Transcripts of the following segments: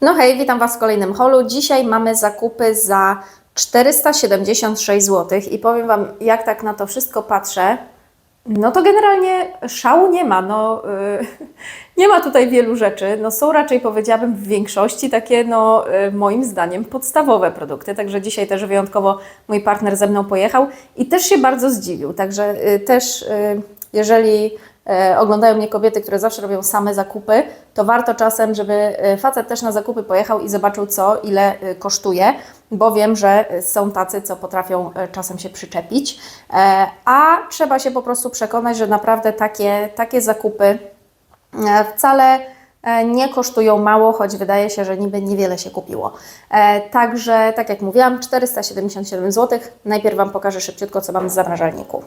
No hej, witam Was w kolejnym holu. Dzisiaj mamy zakupy za 476 zł i powiem Wam, jak tak na to wszystko patrzę, no to generalnie szału nie ma. No, yy, nie ma tutaj wielu rzeczy. No, są raczej, powiedziałabym, w większości takie, no, yy, moim zdaniem, podstawowe produkty. Także dzisiaj też wyjątkowo mój partner ze mną pojechał i też się bardzo zdziwił. Także yy, też, yy, jeżeli oglądają mnie kobiety, które zawsze robią same zakupy, to warto czasem, żeby e, facet też na zakupy pojechał i zobaczył co, ile e, kosztuje, bo wiem, że e, są tacy, co potrafią e, czasem się przyczepić, E, a trzeba się po prostu przekonać, że naprawdę takie, takie zakupy e, wcale e, nie kosztują mało, choć wydaje się, że niby niewiele się kupiło. E, Także, tak jak mówiłam, 477 zł. Najpierw Wam pokażę szybciutko, co mam w zamrażalniku.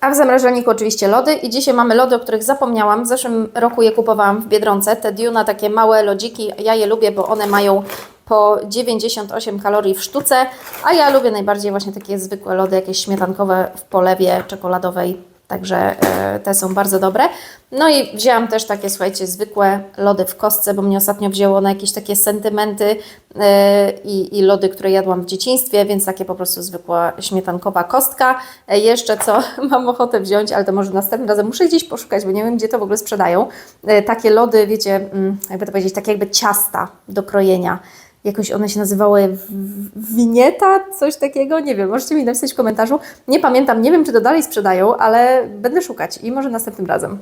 A w zamrażalniku oczywiście lody i dzisiaj mamy lody, o których zapomniałam. W zeszłym roku je kupowałam w Biedronce. Te Duna, takie małe lodziki, ja je lubię, bo one mają po 98 kalorii w sztuce, a ja lubię najbardziej właśnie takie zwykłe lody, jakieś śmietankowe w polewie czekoladowej. Także e, te są bardzo dobre. No i wzięłam też takie, słuchajcie, zwykłe lody w kostce, bo mnie ostatnio wzięło na jakieś takie sentymenty e, i, i lody, które jadłam w dzieciństwie, więc takie po prostu zwykła śmietankowa kostka. E, jeszcze co mam ochotę wziąć, ale to może następnym razem muszę gdzieś poszukać, bo nie wiem, gdzie to w ogóle sprzedają. Takie lody, wiecie, mm, jakby to powiedzieć, takie jakby ciasta do krojenia jakoś one się nazywały winieta, coś takiego, nie wiem, możecie mi napisać w komentarzu. Nie pamiętam, nie wiem, czy to dalej sprzedają, ale będę szukać i może następnym razem.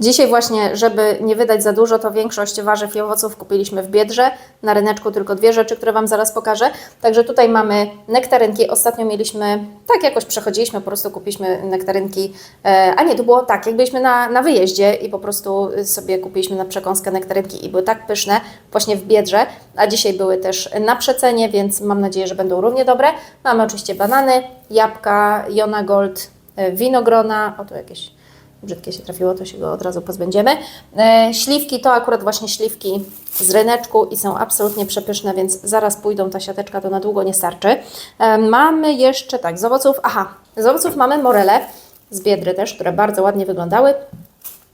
Dzisiaj właśnie, żeby nie wydać za dużo, to większość warzyw i owoców kupiliśmy w Biedrze. Na ryneczku tylko dwie rzeczy, które Wam zaraz pokażę. Także tutaj mamy nektarynki. Ostatnio mieliśmy, tak jakoś przechodziliśmy, po prostu kupiliśmy nektarynki. E, a nie, to było tak, jak byliśmy na, na wyjeździe i po prostu sobie kupiliśmy na przekąskę nektarynki i były tak pyszne właśnie w Biedrze. A dzisiaj były też na przecenie, więc mam nadzieję, że będą równie dobre. Mamy oczywiście banany, jabłka, Jona Gold, e, winogrona, o tu jakieś brzydkie się trafiło, to się go od razu pozbędziemy. E, śliwki to akurat właśnie śliwki z ryneczku i są absolutnie przepyszne, więc zaraz pójdą, ta siateczka to na długo nie starczy. E, mamy jeszcze, tak, z owoców, aha, z owoców mamy morele, z biedry też, które bardzo ładnie wyglądały.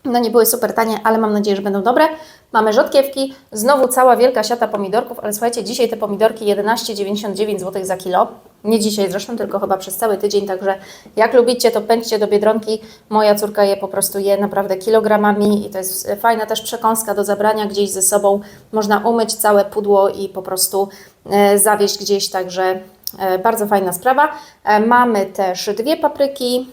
No nie były super tanie, ale mam nadzieję, że będą dobre. Mamy rzodkiewki, znowu cała wielka siata pomidorków, ale słuchajcie, dzisiaj te pomidorki 11,99 zł za kilo. Nie dzisiaj zresztą, tylko chyba przez cały tydzień, także jak lubicie, to pędźcie do Biedronki. Moja córka je po prostu je naprawdę kilogramami i to jest fajna też przekąska do zabrania gdzieś ze sobą. Można umyć całe pudło i po prostu e, zawieźć gdzieś, także e, bardzo fajna sprawa. E, mamy też dwie papryki,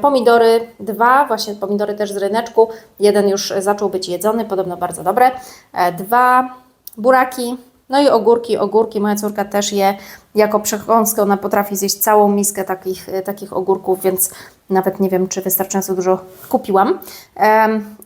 Pomidory, dwa, właśnie pomidory też z ryneczku. Jeden już zaczął być jedzony, podobno bardzo dobre. E, Dwa buraki, no i ogórki. Ogórki moja córka też je jako przekąskę. Ona potrafi zjeść całą miskę takich, e, takich ogórków, więc nawet nie wiem, czy wystarczająco dużo kupiłam.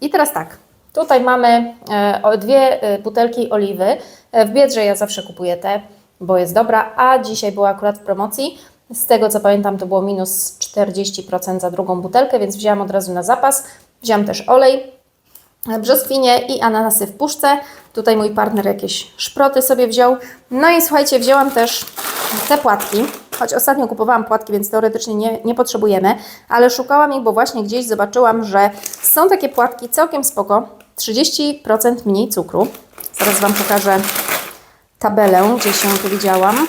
I teraz tak. Tutaj mamy e, dwie e, butelki oliwy. E, W Biedrze ja zawsze kupuję te, bo jest dobra, a dzisiaj była akurat w promocji. Z tego co pamiętam, to było minus 40% za drugą butelkę, więc wzięłam od razu na zapas. Wzięłam też olej, brzoskwinie i ananasy w puszce. Tutaj mój partner jakieś szproty sobie wziął. No i słuchajcie, wzięłam też te płatki. Choć ostatnio kupowałam płatki, więc teoretycznie nie, nie potrzebujemy, ale szukałam ich, bo właśnie gdzieś zobaczyłam, że są takie płatki całkiem spoko. 30% mniej cukru. Zaraz Wam pokażę tabelę, gdzieś ją tu widziałam.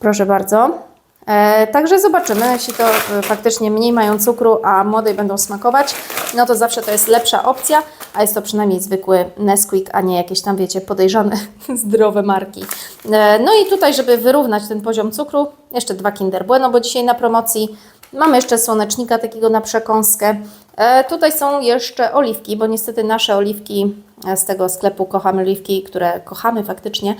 Proszę bardzo. E, także zobaczymy, jeśli to e, faktycznie mniej mają cukru, a młodej będą smakować, no to zawsze to jest lepsza opcja, a jest to przynajmniej zwykły Nesquik, a nie jakieś tam, wiecie, podejrzane zdrowe marki. E, no i tutaj, żeby wyrównać ten poziom cukru, jeszcze dwa Kinder Bueno, bo dzisiaj na promocji. Mamy jeszcze słonecznika takiego na przekąskę. Tutaj są jeszcze oliwki, bo niestety nasze oliwki z tego sklepu Kochamy Oliwki, które kochamy faktycznie,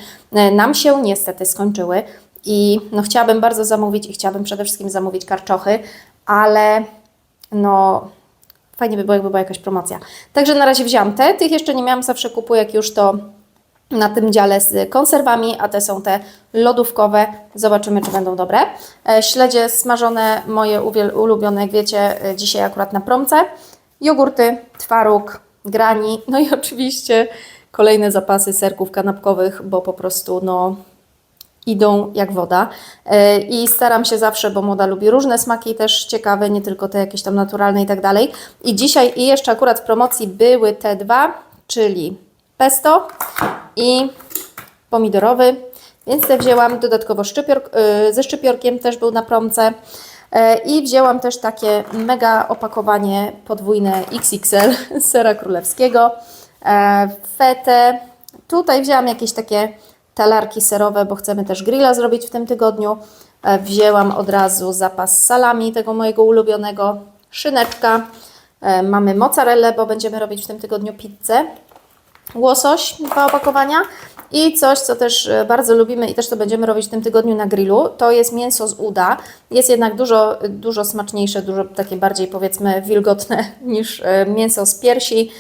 nam się niestety skończyły. I no, chciałabym bardzo zamówić i chciałabym przede wszystkim zamówić karczochy, ale no fajnie by było, jakby była jakaś promocja. Także na razie wzięłam te, tych jeszcze nie miałam, zawsze kupuję jak już to na tym dziale z konserwami, a te są te lodówkowe. Zobaczymy, czy będą dobre. E, Śledzie smażone, moje ulubione, jak wiecie, e, dzisiaj akurat na promce. Jogurty, twaróg, grani, no i oczywiście kolejne zapasy serków kanapkowych, bo po prostu no idą jak woda. E, I staram się zawsze, bo moda lubi różne smaki też ciekawe, nie tylko te jakieś tam naturalne i tak dalej. I dzisiaj i jeszcze akurat w promocji były te dwa, czyli pesto i pomidorowy, więc te wzięłam dodatkowo szczypior, y, ze szczypiorkiem, też był na promce. E, I wzięłam też takie mega opakowanie podwójne XXL sera królewskiego, e, fetę. Tutaj wzięłam jakieś takie talarki serowe, bo chcemy też grilla zrobić w tym tygodniu. E, Wzięłam od razu zapas salami, tego mojego ulubionego, szyneczka. E, Mamy mozzarellę, bo będziemy robić w tym tygodniu pizzę łosoś, dwa opakowania i coś, co też e, bardzo lubimy i też to będziemy robić w tym tygodniu na grillu, to jest mięso z uda. Jest jednak dużo, dużo smaczniejsze, dużo takie bardziej powiedzmy wilgotne niż mięso z piersi,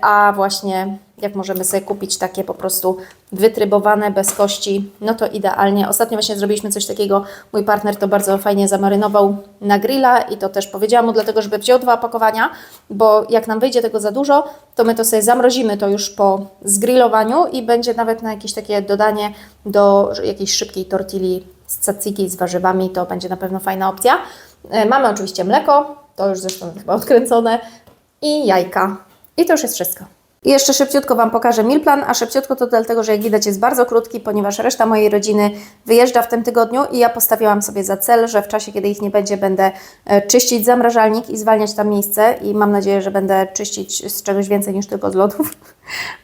a właśnie jak możemy sobie kupić takie po prostu wytrybowane, bez kości, no to idealnie. Ostatnio właśnie zrobiliśmy coś takiego, mój partner to bardzo fajnie zamarynował na grilla i to też powiedziałam mu dlatego, żeby wziął dwa opakowania, bo jak nam wyjdzie tego za dużo, to my to sobie zamrozimy to już po zgrillowaniu i będzie nawet na jakieś takie dodanie do jakiejś szybkiej tortilli z tzatziki z warzywami, to będzie na pewno fajna opcja. E, Mamy oczywiście mleko, to już zresztą chyba odkręcone i jajka. I to już jest wszystko. I jeszcze szybciutko Wam pokażę meal plan, a szybciutko to dlatego, że jak widać jest bardzo krótki, ponieważ reszta mojej rodziny wyjeżdża w tym tygodniu i ja postawiłam sobie za cel, że w czasie, kiedy ich nie będzie, będę e, czyścić zamrażalnik i zwalniać tam miejsce i mam nadzieję, że będę czyścić z czegoś więcej niż tylko z lodów.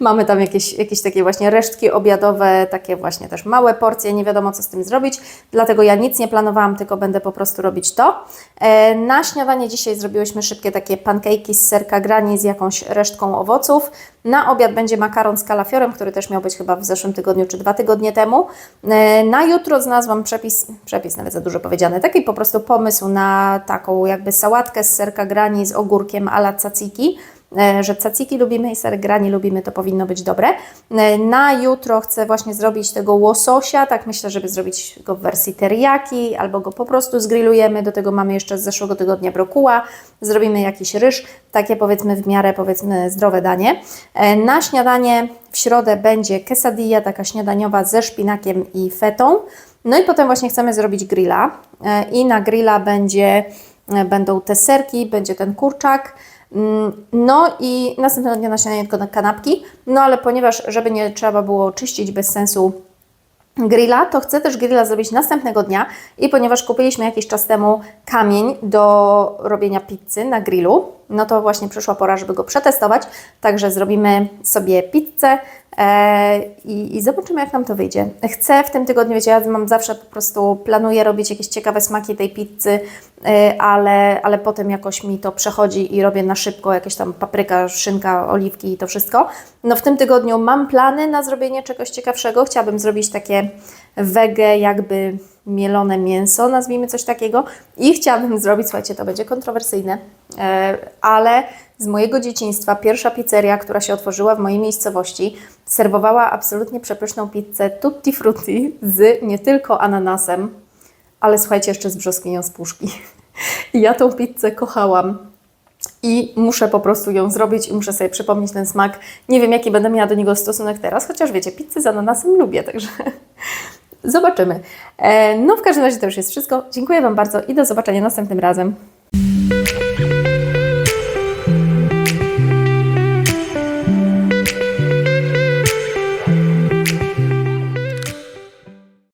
Mamy tam jakieś, jakieś takie właśnie resztki obiadowe, takie właśnie też małe porcje, nie wiadomo co z tym zrobić, dlatego ja nic nie planowałam, tylko będę po prostu robić to. E, Na śniadanie dzisiaj zrobiłyśmy szybkie takie pancake'i z serka grani z jakąś resztką owoców. Na obiad będzie makaron z kalafiorem, który też miał być chyba w zeszłym tygodniu czy dwa tygodnie temu. E, Na jutro znalazłam przepis, przepis nawet za dużo powiedziane, taki po prostu pomysł na taką jakby sałatkę z serka grani z ogórkiem a la tzatziki że caciki lubimy i ser grani lubimy, to powinno być dobre. E, Na jutro chcę właśnie zrobić tego łososia, tak myślę, żeby zrobić go w wersji teriyaki, albo go po prostu zgrillujemy, do tego mamy jeszcze z zeszłego tygodnia brokuła, zrobimy jakiś ryż, takie powiedzmy w miarę powiedzmy zdrowe danie. E, Na śniadanie w środę będzie quesadilla, taka śniadaniowa ze szpinakiem i fetą. No i potem właśnie chcemy zrobić grilla E, i na grilla będzie, e, będą te serki, będzie ten kurczak, No i następnego dnia na śniadanie tylko na kanapki. No ale ponieważ, żeby nie trzeba było czyścić bez sensu grilla, to chcę też grilla zrobić następnego dnia i ponieważ kupiliśmy jakiś czas temu kamień do robienia pizzy na grillu, no to właśnie przyszła pora, żeby go przetestować, także zrobimy sobie pizzę e, i, i zobaczymy jak nam to wyjdzie. Chcę w tym tygodniu, wiecie, ja mam zawsze po prostu, planuję robić jakieś ciekawe smaki tej pizzy, e, ale, ale potem jakoś mi to przechodzi i robię na szybko jakieś tam papryka, szynka, oliwki i to wszystko. No w tym tygodniu mam plany na zrobienie czegoś ciekawszego, chciałabym zrobić takie wege jakby mielone mięso, nazwijmy coś takiego. I chciałabym zrobić, słuchajcie, to będzie kontrowersyjne, e, ale z mojego dzieciństwa pierwsza pizzeria, która się otworzyła w mojej miejscowości, serwowała absolutnie przepyszną pizzę tutti frutti z nie tylko ananasem, ale słuchajcie, jeszcze z brzoskwinią z puszki. I ja tą pizzę kochałam. I muszę po prostu ją zrobić i muszę sobie przypomnieć ten smak. Nie wiem, jaki będę miała do niego stosunek teraz, chociaż wiecie, pizzę z ananasem lubię, także zobaczymy. E, No w każdym razie to już jest wszystko. Dziękuję Wam bardzo i do zobaczenia następnym razem.